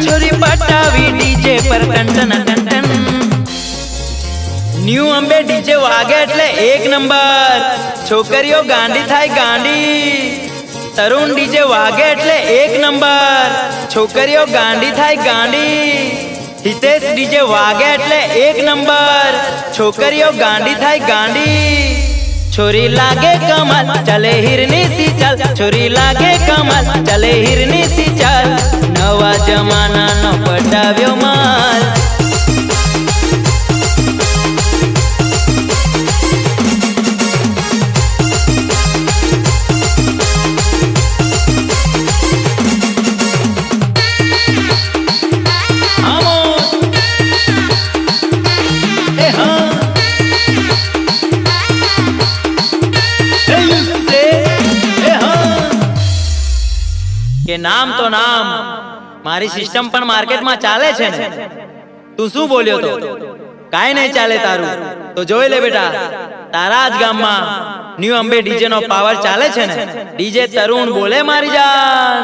છોરી પટાવી ડીજે પર ટન ટન ટન. ન્યુ અંબે ડીજે વાગે એટલે એક નંબર. છોકરીઓ ગાંડી થાય ગાંડી. તરુણ ડીજે વાગે એટલે એક નંબર. છોકરીઓ ગાંડી થાય ગાંડી. હિતેશ ડીજે વાગે એટલે એક નંબર. છોકરીઓ ગાંડી થાય ગાંડી. છોરી લાગે કમાલ, ચલે હિરની સી ચાલ છોરી લાગે કમાલ, ચલે હિરની સી ચાલ નવા જમાનાનો પટાવ્યો માલ. નામ તો નામ. મારી સિસ્ટમ પણ માર્કેટમાં ચાલે છે ને. તું શું બોલ્યો તો? કાંઈ નહીં ચાલે તારું. તો જોઈ લે બેટા, તારા જ ગામમાં ન્યુ અંબે ડીજે નો પાવર ચાલે છે ને. ડીજે તરુણ બોલે, મારી જાન.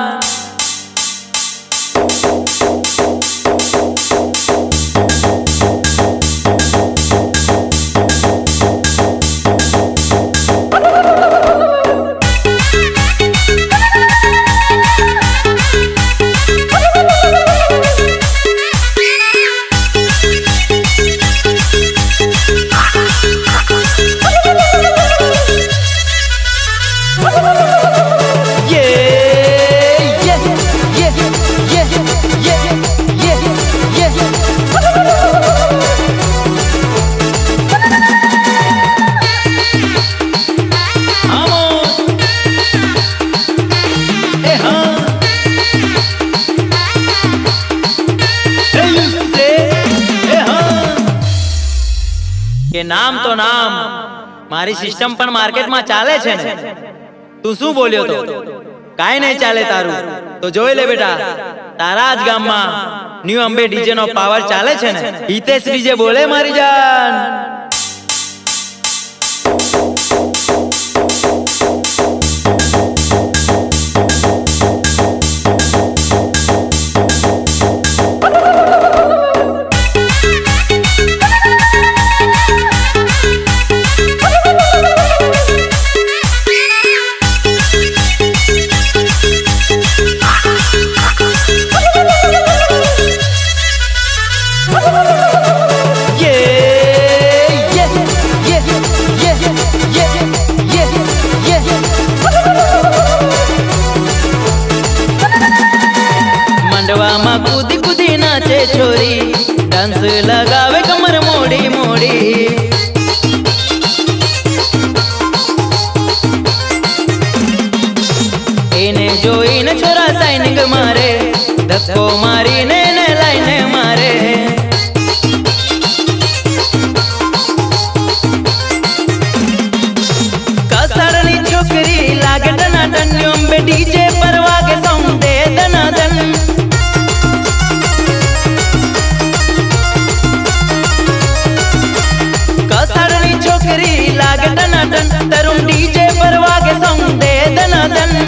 કે નામ તો નામ. મારી સિસ્ટમ પણ માર્કેટમાં ચાલે છે ને. તું શું બોલ્યો તો? કાંઈ નહીં ચાલે તારું. તો જોઈ લે બેટા, તારા જ ગામમાં ન્યુ અંબે ડીજે નો પાવર ચાલે છે ને. હિતેશ ડીજે બોલે, મારી જાન. ડાન્સ લગાવે કમર મોડી મોડી. એને જોઈને છોરા સાઈનિંગ મારે ધક્કો મારીને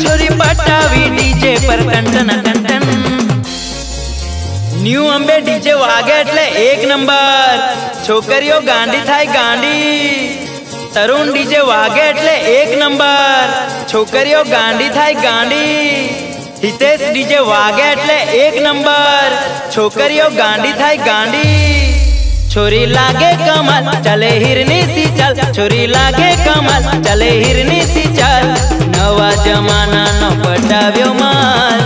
છોરી પટાવી ડીજે પર ટન ટન. ન્યુ અંબે ડીજે વાગે એટલે એક નંબર. છોકરીઓ ગાંડી થાય ગાંડી. તરુણ ડીજે વાગે એટલે એક નંબર. છોકરીઓ ગાંડી થાય ગાંડી. હિતેશ ડીજે વાગે એટલે એક નંબર. છોકરીઓ ગાંડી થાય ગાંડી. છોરી લાગે કમાલ, ચલે હિરની સી ચાલ છોરી લાગે કમાલ, ચલે હિરની સી ચાલ નવા જમાનાનો પટાવ્યો માલ.